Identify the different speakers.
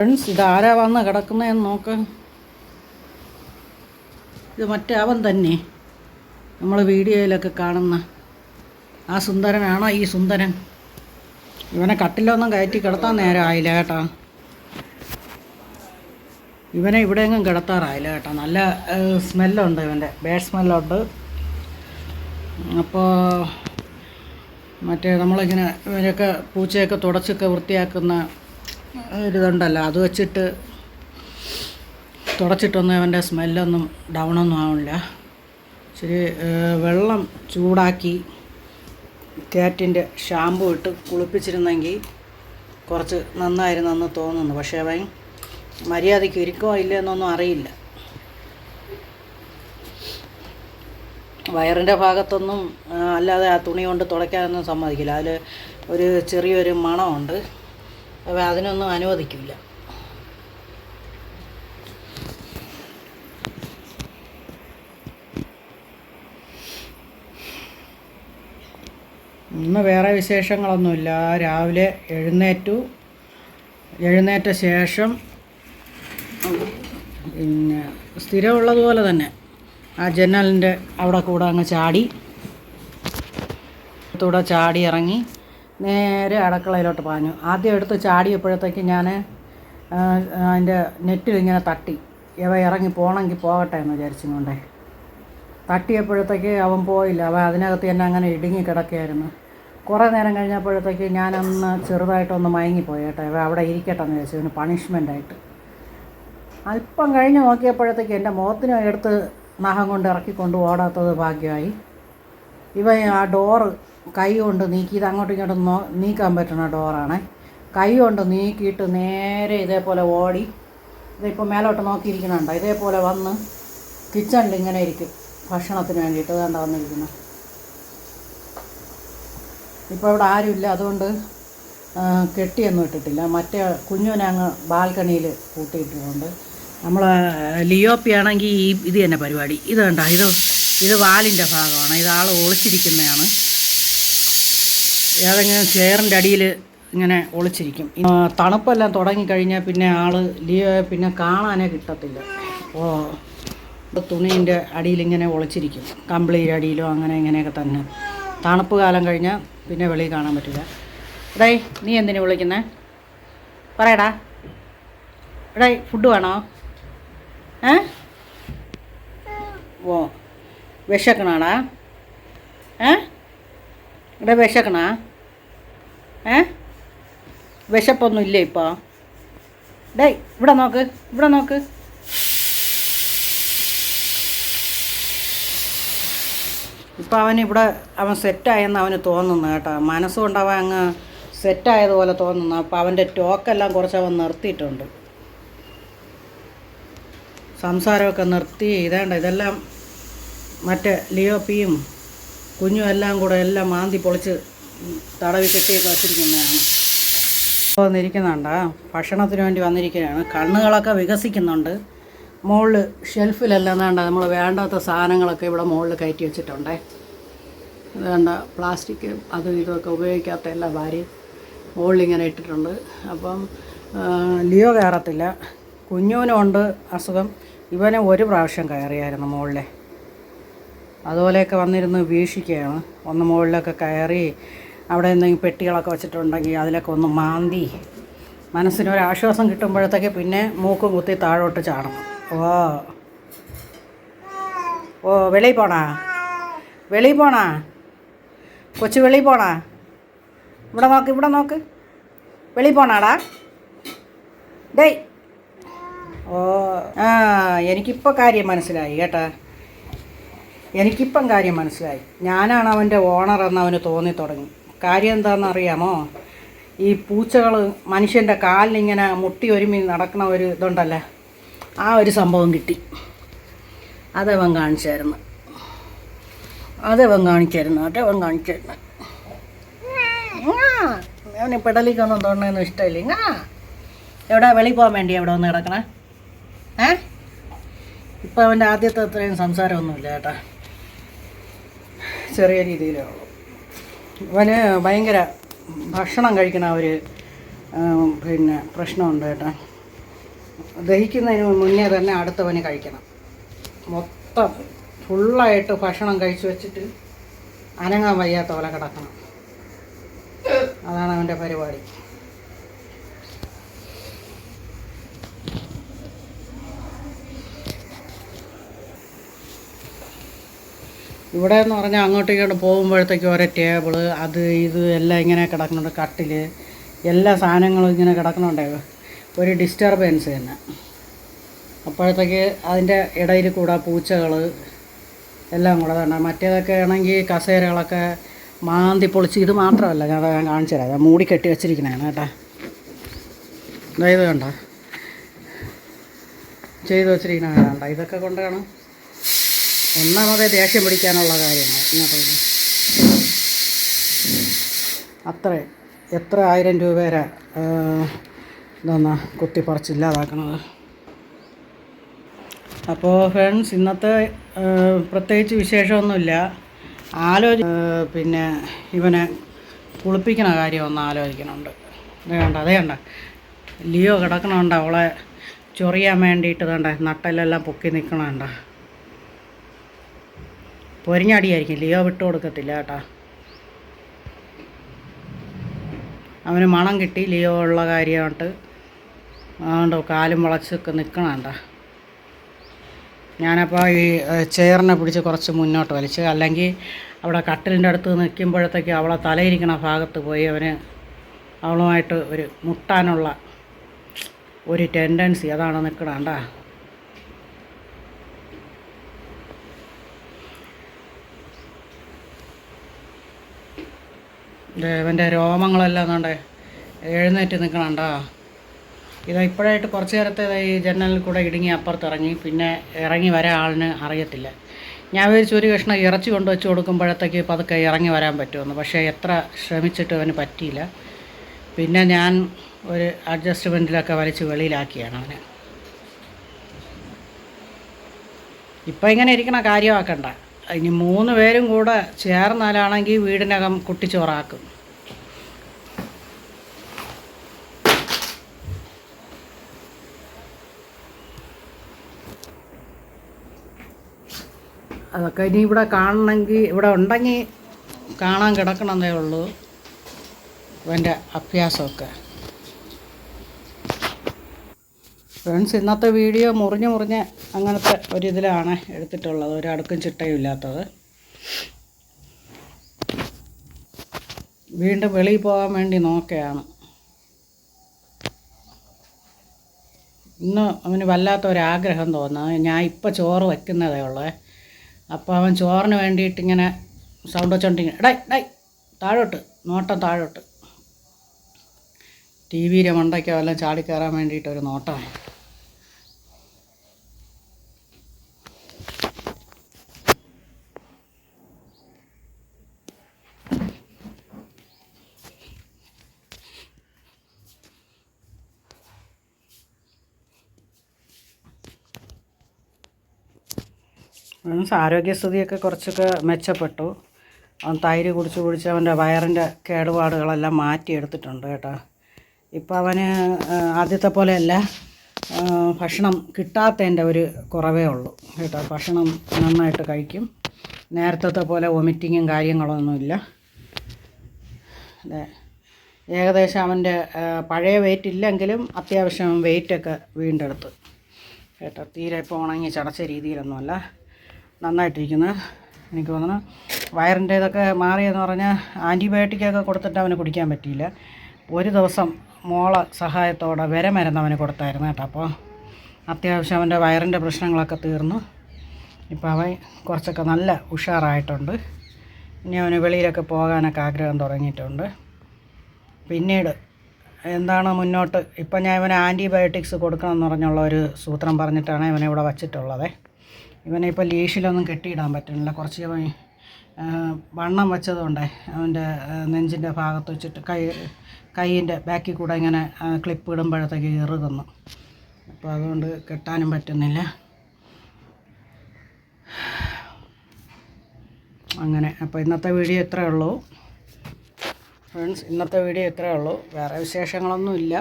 Speaker 1: Friends ഇതാരാ വന്ന് കിടക്കുന്നതെന്ന് നോക്ക്. ഇത് മറ്റേ അവൻ തന്നെ. നമ്മൾ വീഡിയോയിലൊക്കെ കാണുന്ന ആ സുന്ദരനാണോ ഈ സുന്ദരൻ? ഇവനെ കട്ടിലൊന്നും കയറ്റി കിടത്താൻ നേരം ആയില്ല കേട്ടോ. ഇവനെ ഇവിടെയെങ്ങും കിടത്താറായില്ല കേട്ടോ. നല്ല സ്മെല്ലുണ്ട് ഇവന്റെ ബാഡ് സ്മെല്ലുണ്ട് അപ്പോൾ മറ്റേ നമ്മളിങ്ങനെ ഇവരൊക്കെ പൂച്ചയൊക്കെ തുടച്ചൊക്കെ വൃത്തിയാക്കുന്ന ഒരിതുണ്ടല്ലോ അത് വെച്ചിട്ട് തുടച്ചിട്ടൊന്നും അവന്റെ സ്മെല്ലൊന്നും ഡൗണൊന്നും ആവില്ല ശരി വെള്ളം ചൂടാക്കി കാറ്റിന്റെ ഷാമ്പു ഇട്ട് കുളിപ്പിച്ചിരുന്നെങ്കിൽ കുറച്ച് നന്നായിരുന്നെന്ന് തോന്നുന്നു. പക്ഷേ അവൻ മര്യാദയ്ക്ക് ഇരിക്കോ ഇല്ല എന്നൊന്നും അറിയില്ല. വയറിന്റെ ഭാഗത്തൊന്നും അല്ലാതെ ആ തുണി കൊണ്ട് തുടയ്ക്കാനൊന്നും സമ്മതിക്കില്ല. അതിൽ ഒരു ചെറിയൊരു മണമുണ്ട്. അപ്പോൾ അതിനൊന്നും അനുവദിക്കില്ല ഇന്ന് വേറെ വിശേഷങ്ങളൊന്നുമില്ല. രാവിലെ എഴുന്നേറ്റു. എഴുന്നേറ്റ ശേഷം പിന്നെ സ്ഥിരമുള്ളതുപോലെ തന്നെ ആ ജനലിന്റെ അവിടെ കൂടെ അങ്ങ് ചാടി. കൂടെ ചാടി ഇറങ്ങി. നേരെ അടുക്കളയിലോട്ട് പാഞ്ഞു. ആദ്യം എടുത്ത് ചാടിയപ്പോഴത്തേക്ക് ഞാൻ അതിന്റെ നെറ്റിൽ ഇങ്ങനെ തട്ടി. ഇവ ഇറങ്ങി പോകണമെങ്കിൽ പോകട്ടെ എന്ന് വിചാരിച്ചും കൊണ്ടേ തട്ടിയപ്പോഴത്തേക്ക് അവൻ പോയില്ല. അവൻ അതിനകത്ത് തന്നെ അങ്ങനെ ഇടുങ്ങി കിടക്കുകയായിരുന്നു. കുറേ നേരം കഴിഞ്ഞപ്പോഴത്തേക്ക് ഞാനൊന്ന് ചെറുതായിട്ടൊന്ന് മയങ്ങിപ്പോയി കേട്ടോ. ഇവ അവിടെ ഇരിക്കട്ടെ എന്ന് വിചാരിച്ചു. ഇവന് പണിഷ്മെന്റായിട്ട് അല്പം കഴിഞ്ഞ് നോക്കിയപ്പോഴത്തേക്ക് എന്റെ മുഖത്തിന് എടുത്ത് നഖം കൊണ്ട് ഇറക്കിക്കൊണ്ട് ഓടാത്തത് ഭാഗ്യമായി. ഇവ ആ ഡോറ് കൈ കൊണ്ട് നീക്കി ഇത് അങ്ങോട്ടും ഇങ്ങോട്ടും നീക്കാൻ പറ്റുന്ന ഡോറാണ്. കൈ കൊണ്ട് നീക്കിയിട്ട് നേരെ ഇതേപോലെ ഓടി. ഇതിപ്പോൾ മേലോട്ട് നോക്കിയിരിക്കുന്നുണ്ടോ? ഇതേപോലെ വന്ന് കിച്ചണിൽ ഇങ്ങനെ ഇരിക്കും. ഭക്ഷണത്തിന് വേണ്ടിയിട്ട് വേണ്ട വന്നിരിക്കുന്നത് ഇപ്പോൾ ഇവിടെ ആരുമില്ല. അതുകൊണ്ട് കെട്ടിയൊന്നും ഇട്ടിട്ടില്ല. മറ്റേ കുഞ്ഞുവിനെ അങ്ങ് ബാൽക്കണിയിൽ കൂട്ടിയിട്ടുണ്ട്. നമ്മൾ ലിയോപ്പി ആണെങ്കിൽ ഈ ഇത് തന്നെ പരിപാടി. ഇത് കണ്ട? ഇത് ഇത് വാലിന്റെ ഭാഗമാണ്. ഇത് ആൾ ഒളിച്ചിരിക്കുന്നതാണ്. ഏതെങ്കിലും ചെയറിന്റെ അടിയിൽ ഇങ്ങനെ ഒളിച്ചിരിക്കും. തണുപ്പെല്ലാം തുടങ്ങിക്കഴിഞ്ഞാൽ പിന്നെ ആൾ ലീവ് പിന്നെ കാണാനേ കിട്ടത്തില്ല. ഓ തുണീന്റെ അടിയിൽ ഇങ്ങനെ ഒളിച്ചിരിക്കും. കമ്പിളിയുടെ അടിയിലോ അങ്ങനെ ഇങ്ങനെയൊക്കെ തന്നെ. തണുപ്പ് കാലം കഴിഞ്ഞാൽ പിന്നെ വെളിയിൽ കാണാൻ പറ്റില്ല. എടേ നീ എന്തിനു വിളിക്കുന്നേ? പറയടാ. എടേ ഫുഡ് വേണോ? ഏ? ഓ വിശക്കണാടാ. ഏ? ഇവിടെ വിശക്കണാ. ഏ? വിശപ്പൊന്നും ഇല്ലേ ഇപ്പോൾ ഡേയ് ഇവിടെ നോക്ക് ഇവിടെ നോക്ക്. ഇപ്പം അവൻ ഇവിടെ അവൻ സെറ്റായെന്ന് അവന് തോന്നുന്നു കേട്ടോ. മനസ്സുകൊണ്ട് അവൻ അങ്ങ് സെറ്റായതുപോലെ തോന്നുന്നു. അപ്പം അവന്റെ ടോക്കെല്ലാം കുറച്ച് അവൻ നിർത്തിയിട്ടുണ്ട്. സംസാരമൊക്കെ നിർത്തി ഇതേണ്ട ഇതെല്ലാം മറ്റേ ലിയോപ്പിയും കുഞ്ഞും എല്ലാം കൂടെ എല്ലാം മാന്തി പൊളിച്ച് തടവി കെട്ടിയൊക്കെ വച്ചിരിക്കുന്നതാണ്. വന്നിരിക്കുന്നുണ്ട്. ഭക്ഷണത്തിന് വേണ്ടി വന്നിരിക്കുകയാണ്. കണ്ണുകളൊക്കെ വികസിക്കുന്നുണ്ട്. മുകളിൽ ഷെൽഫിലെല്ലാം നമ്മൾ വേണ്ടാത്ത സാധനങ്ങളൊക്കെ ഇവിടെ മുകളിൽ കയറ്റി വെച്ചിട്ടുണ്ടേ. വേണ്ട പ്ലാസ്റ്റിക് അതും ഇതുമൊക്കെ ഉപയോഗിക്കാത്ത എല്ലാ ഭാര്യയും മുകളിൽ ഇങ്ങനെ ഇട്ടിട്ടുണ്ട്. അപ്പം ലിയോ കയറത്തില്ല. കുഞ്ഞുവിനുണ്ട് അസുഖം. ഇവനെ ഒരു പ്രാവശ്യം കയറിയായിരുന്നു മുകളിലെ അതുപോലെയൊക്കെ വന്നിരുന്ന് വീക്ഷിക്കുകയാണ്. ഒന്ന് മുകളിലൊക്കെ കയറി അവിടെ എന്തെങ്കിലും പെട്ടികളൊക്കെ വെച്ചിട്ടുണ്ടെങ്കിൽ അതിലൊക്കെ ഒന്ന് മാന്തി മനസ്സിനൊരാശ്വാസം കിട്ടുമ്പോഴത്തേക്ക് പിന്നെ മൂക്കും കുത്തി താഴോട്ട് ചാടണം. ഓ. ഓ വെളിയിൽ പോണാ? വെളിയിൽ പോണാ? കൊച്ചു വെളിയിൽ പോണാ? ഇവിടെ നോക്ക് ഇവിടെ നോക്ക്. വെളിയിൽ പോണാടാ? ഡേയ്. ഓ. ആ എനിക്കിപ്പോൾ കാര്യം മനസ്സിലായി കേട്ടാ. എനിക്കിപ്പം കാര്യം മനസ്സിലായി. ഞാനാണ് അവന്റെ ഓണർ എന്ന് അവന് തോന്നി തുടങ്ങി കാര്യം എന്താണെന്നറിയാമോ? ഈ പൂച്ചകൾ മനുഷ്യന്റെ കാലിനിങ്ങനെ മുട്ടി ഒരുമി നടക്കണ ഒരു ഇതുണ്ടല്ലേ? ആ ഒരു സംഭവം കിട്ടി. അതവൻ കാണിച്ചായിരുന്നു? അതവൻ കാണിച്ചായിരുന്നു? അതവൻ കാണിച്ചായിരുന്നു? അവന് പെടലിക്കൊന്നും തോന്നണമെന്ന് ഇഷ്ടമില്ല. ആ എവിടെ? വെളിയിൽ പോകാൻ വേണ്ടി എവിടെ ഒന്ന് കിടക്കണേ? ഏ? ഇപ്പം അവന്റെ ആദ്യത്തെ അത്രയും സംസാരമൊന്നുമില്ല ചേട്ടാ. ചെറിയ രീതിയിലേ അവന് ഭയങ്കര ഭക്ഷണം കഴിക്കണ ഒരു പിന്നെ പ്രശ്നമുണ്ട് കേട്ടോ. ദഹിക്കുന്നതിന് മുന്നേ തന്നെ അടുത്തവന് കഴിക്കണം. മൊത്തം ഫുള്ളായിട്ട് ഭക്ഷണം കഴിച്ചു വെച്ചിട്ട് അനങ്ങാൻ വയ്യാത്ത പോലെ കിടക്കണം. അതാണ് അവന്റെ പരിപാടി. ഇവിടെ എന്ന് പറഞ്ഞാൽ അങ്ങോട്ടും ഇങ്ങോട്ടും പോകുമ്പോഴത്തേക്കും ഓരോ ടേബിൾ അത് ഇത് എല്ലാം ഇങ്ങനെ കിടക്കുന്നുണ്ട് കട്ടിൽ എല്ലാ സാധനങ്ങളും ഇങ്ങനെ കിടക്കുന്നുണ്ട്. ഒരു ഡിസ്റ്റർബൻസ് തന്നെ. അപ്പോഴത്തേക്ക് അതിന്റെ ഇടയിൽ കൂടെ പൂച്ചകൾ എല്ലാം കൂടെ തന്നെ. മറ്റേതൊക്കെ ആണെങ്കിൽ കസേരകളൊക്കെ മാന്തി പൊളിച്ച് ഇത് മാത്രമല്ല ഞാൻ ഞാൻ കാണിച്ചു തരാം. ഞാൻ മൂടി കെട്ടി വെച്ചിരിക്കുന്നതാണ് കേട്ടാ. ഇതായത് ഇത് കണ്ട? ചെയ്ത് വെച്ചിരിക്കണ കണ്ട? ഇതൊക്കെ കൊണ്ടാണ് ഒന്നാമതേ ദേഷ്യം പിടിക്കാനുള്ള കാര്യമാണ് ഇങ്ങോട്ട് വരൂ. അത്ര. എത്ര ആയിരം രൂപയുടെ ഇതൊന്നാ കുത്തിപ്പറിച്ച് ഇല്ലാതാക്കണത്. അപ്പോൾ ഫ്രണ്ട്സ് ഇന്നത്തെ പ്രത്യേകിച്ച് വിശേഷമൊന്നുമില്ല. ആലോചി പിന്നെ ഇവനെ കുളിപ്പിക്കണ കാര്യം ഒന്ന് ആലോചിക്കണുണ്ട്. അതേ കണ്ട അതേ കണ്ട? ലിയോ കിടക്കണുണ്ട് അവളെ ചൊറിയാൻ വേണ്ടിയിട്ട് കണ്ട നട്ടലെല്ലാം പൊക്കി നിൽക്കണുണ്ട പൊരിഞ്ഞടിയായിരിക്കും. ലിയോ വിട്ടു കൊടുക്കത്തില്ല കേട്ടാ. അവന് മണം കിട്ടി. ലിയോ ഉള്ള കാര്യമായിട്ട് അതുകൊണ്ട് കാലും വളച്ചൊക്കെ നിൽക്കണണ്ട ഞാനപ്പോൾ ഈ ചെയറിനെ പിടിച്ച് കുറച്ച് മുന്നോട്ട് വലിച്ച്. അല്ലെങ്കിൽ അവിടെ കട്ടിലിന്റെ അടുത്ത് നിൽക്കുമ്പോഴത്തേക്ക് അവളെ തലയിരിക്കണ ഭാഗത്ത് പോയി അവന് അവളുമായിട്ട് ഒരു മുട്ടാനുള്ള ഒരു ടെൻഡൻസി അതാണ് നിൽക്കണണ്ട ഇവന്റെ രോമങ്ങളെല്ലാം കണ്ടേ എഴുന്നേറ്റ് നിൽക്കണണ്ടാ ഇതാ ഇപ്പോഴായിട്ട് കുറച്ച് നേരത്തെ ഈ ജനലിൽ കൂടെ ഇടുങ്ങി അപ്പുറത്ത് ഇറങ്ങി പിന്നെ ഇറങ്ങി വരാൻ ആളിന് അറിയത്തില്ല. ഞാൻ വിചാരിച്ചു ഒരു കഷ്ണം ഇറച്ചി കൊണ്ട് വെച്ച് കൊടുക്കുമ്പോഴത്തേക്ക് പതുക്കെ ഇറങ്ങി വരാൻ പറ്റുമെന്ന് പക്ഷേ എത്ര ശ്രമിച്ചിട്ട് അവന് പറ്റിയില്ല. പിന്നെ ഞാൻ ഒരു അഡ്ജസ്റ്റ്മെന്റിലൊക്കെ വലിച്ച് വെളിയിലാക്കിയാണ് അവനെ. ഇപ്പം ഇങ്ങനെ ഇരിക്കണ കാര്യമാക്കണ്ട. ഇനി മൂന്ന് പേരും കൂടെ ചേർന്നാലാണെങ്കിൽ വീടിനകം കുട്ടിച്ചോറാക്കും. അതൊക്കെ ഇനി ഇവിടെ കാണണമെങ്കിൽ ഇവിടെ ഉണ്ടെങ്കിൽ കാണാൻ കിടക്കണമെന്നേ ഉള്ളൂ. എന്റെ അഭ്യാസമൊക്കെ. ഫ്രണ്ട്സ് ഇന്നത്തെ വീഡിയോ മുറിഞ്ഞ് മുറിഞ്ഞ് അങ്ങനത്തെ ഒരിതിലാണ് എടുത്തിട്ടുള്ളത്. ഒരടുക്കും ചിട്ടയും ഇല്ലാത്തത്. വീണ്ടും വെളിയിൽ പോകാൻ വേണ്ടി നോക്കുകയാണ്. ഇന്ന് അവന് വല്ലാത്ത ഒരാഗ്രഹം തോന്നുന്നു ഞാൻ ഇപ്പോൾ ചോറ് വയ്ക്കുന്നതേ ഉള്ളേ. അപ്പോൾ അവൻ ചോറിന് വേണ്ടിയിട്ട് ഇങ്ങനെ സൗണ്ട് വെച്ചോണ്ടിങ്ങനെ ഡൈ ഡൈ താഴോട്ട് നോട്ടം താഴോട്ട്. ടി വിയിലെ മണ്ടയ്ക്കോ എല്ലാം ചാടിക്കയറാൻ വേണ്ടിയിട്ടൊരു നോട്ടമാണ് മീൻസ് ആരോഗ്യസ്ഥിതിയൊക്കെ കുറച്ചൊക്കെ മെച്ചപ്പെട്ടു. അവൻ തൈര് കുടിച്ച് കുടിച്ച് അവന്റെ വയറിന്റെ കേടുപാടുകളെല്ലാം മാറ്റിയെടുത്തിട്ടുണ്ട് കേട്ടോ. ഇപ്പം അവന് ആദ്യത്തെ പോലെയല്ല ഭക്ഷണം കിട്ടാത്തതിന്റെ ഒരു കുറവേ ഉള്ളൂ കേട്ടോ. ഭക്ഷണം നന്നായിട്ട് കഴിക്കും. നേരത്തെ പോലെ വൊമിറ്റിങ്ങും കാര്യങ്ങളൊന്നുമില്ല അതെ. ഏകദേശം അവന്റെ പഴയ വെയിറ്റ് ഇല്ലെങ്കിലും അത്യാവശ്യം വെയിറ്റൊക്കെ വീണ്ടെടുത്ത് കേട്ടോ. തീരെ ഇപ്പോൾ ഉണങ്ങി ചടച്ച രീതിയിലൊന്നുമല്ല. നന്നായിട്ടിരിക്കുന്നത് എനിക്ക് തോന്നുന്നു വയറിന്റെ ഇതൊക്കെ മാറിയെന്ന് പറഞ്ഞാൽ ആന്റിബയോട്ടിക്കൊക്കെ കൊടുത്തിട്ട് അവന് കുടിക്കാൻ പറ്റിയില്ല. ഒരു ദിവസം മോളെ സഹായത്തോടെ വിരമരുന്ന് അവന് കൊടുത്തായിരുന്നു കേട്ടോ. അപ്പോൾ അത്യാവശ്യം അവന്റെ വയറിന്റെ പ്രശ്നങ്ങളൊക്കെ തീർന്നു. ഇപ്പോൾ അവൻ കുറച്ചൊക്കെ നല്ല ഉഷാറായിട്ടുണ്ട്. ഇനി അവന് വെളിയിലൊക്കെ പോകാനൊക്കെ ആഗ്രഹം തുടങ്ങിയിട്ടുണ്ട്. പിന്നീട് എന്താണ് മുന്നോട്ട്? ഇപ്പം ഞാൻ ഇവന് ആന്റിബയോട്ടിക്സ് കൊടുക്കണം എന്ന് പറഞ്ഞുള്ള ഒരു സൂത്രം പറഞ്ഞിട്ടാണ് ഇവനെ ഇവിടെ വച്ചിട്ടുള്ളത്. ഇവനെ ഇപ്പോൾ ലീഷിലൊന്നും കെട്ടിയിടാൻ പറ്റുന്നില്ല. കുറച്ച് വണ്ണം വെച്ചതുകൊണ്ട് അവന്റെ നെഞ്ചിന്റെ ഭാഗത്ത് വെച്ചിട്ട് കൈ കൈയിന്റെ ബാക്കിൽ കൂടെ ഇങ്ങനെ ക്ലിപ്പ് ഇടുമ്പോഴത്തേക്ക് ഇറുകുന്നു അപ്പോൾ അതുകൊണ്ട് കെട്ടാനും പറ്റുന്നില്ല. അങ്ങനെ അപ്പോൾ ഇന്നത്തെ വീഡിയോ ഇത്രയേ ഉള്ളൂ. ഫ്രണ്ട്സ് ഇന്നത്തെ വീഡിയോ ഇത്രയേ ഉള്ളൂ. വേറെ വിശേഷങ്ങളൊന്നും ഇല്ല